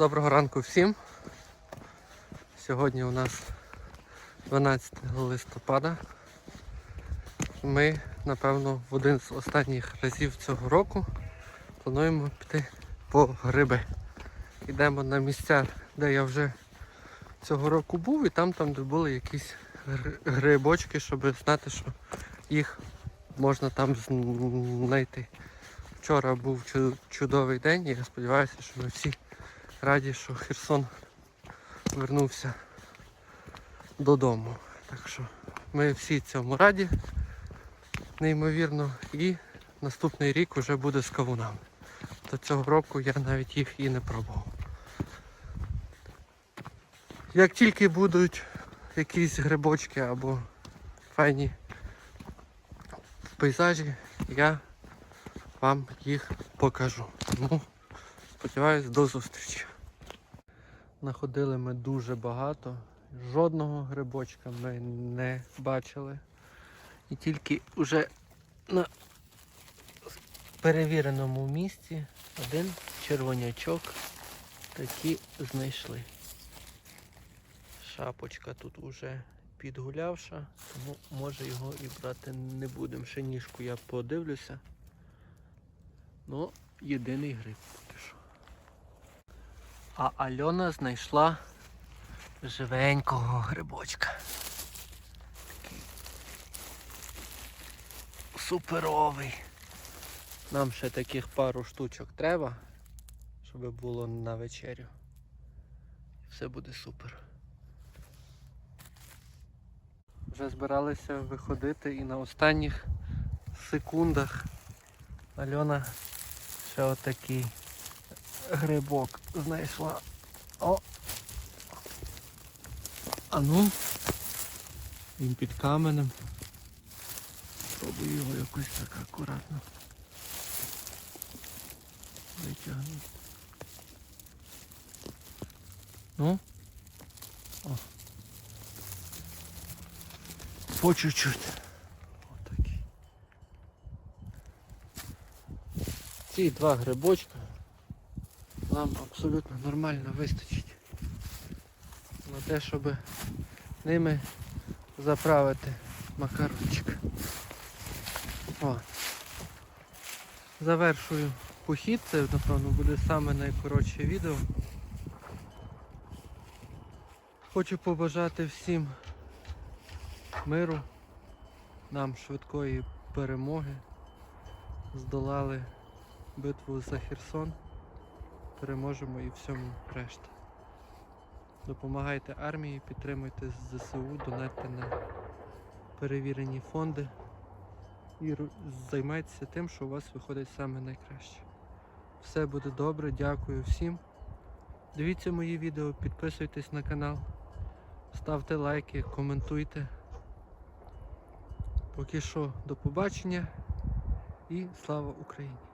Доброго ранку всім. Сьогодні у нас 12 листопада. Ми, напевно, в один з останніх разів цього року плануємо піти по гриби. Йдемо на місця, де я вже цього року був, і там, там де були якісь грибочки, щоб знати, що їх можна там знайти. Вчора був чудовий день і я сподіваюся, що ми всі раді, що Херсон вернувся додому. Так що ми всі цьому раді, неймовірно, і наступний рік вже буде з кавунами. До цього року я навіть їх і не пробував. Як тільки будуть якісь грибочки або файні пейзажі, я вам їх покажу. Тому сподіваюсь, до зустрічі. Находили ми дуже багато. Жодного грибочка ми не бачили. І тільки вже на перевіреному місці один червонячок таки знайшли. Шапочка тут уже підгулявша, тому може його і брати не будемо. Ще ніжку я подивлюся. Ну, єдиний гриб. А Альона знайшла живенького грибочка. Такий суперовий. Нам ще таких пару штучок треба, щоб було на вечерю. Все буде супер. Вже збиралися виходити і на останніх секундах Альона ще отакий грибок знайшла. О! А ну, він під каменем. Спробую його якось так акуратно витягнути. Ну. О. По чуть-чуть. Ці два грибочка нам абсолютно нормально вистачить на те, щоб ними заправити макарончик. О. Завершую похід, це напевно буде саме найкоротше відео. Хочу побажати всім миру, нам швидкої перемоги. Здолали битву за Херсон. Переможемо і всьому решта. Допомагайте армії, підтримуйте ЗСУ, донатьте на перевірені фонди і займайтеся тим, що у вас виходить саме найкраще. Все буде добре, дякую всім. Дивіться мої відео, підписуйтесь на канал, ставте лайки, коментуйте. Поки що до побачення і слава Україні!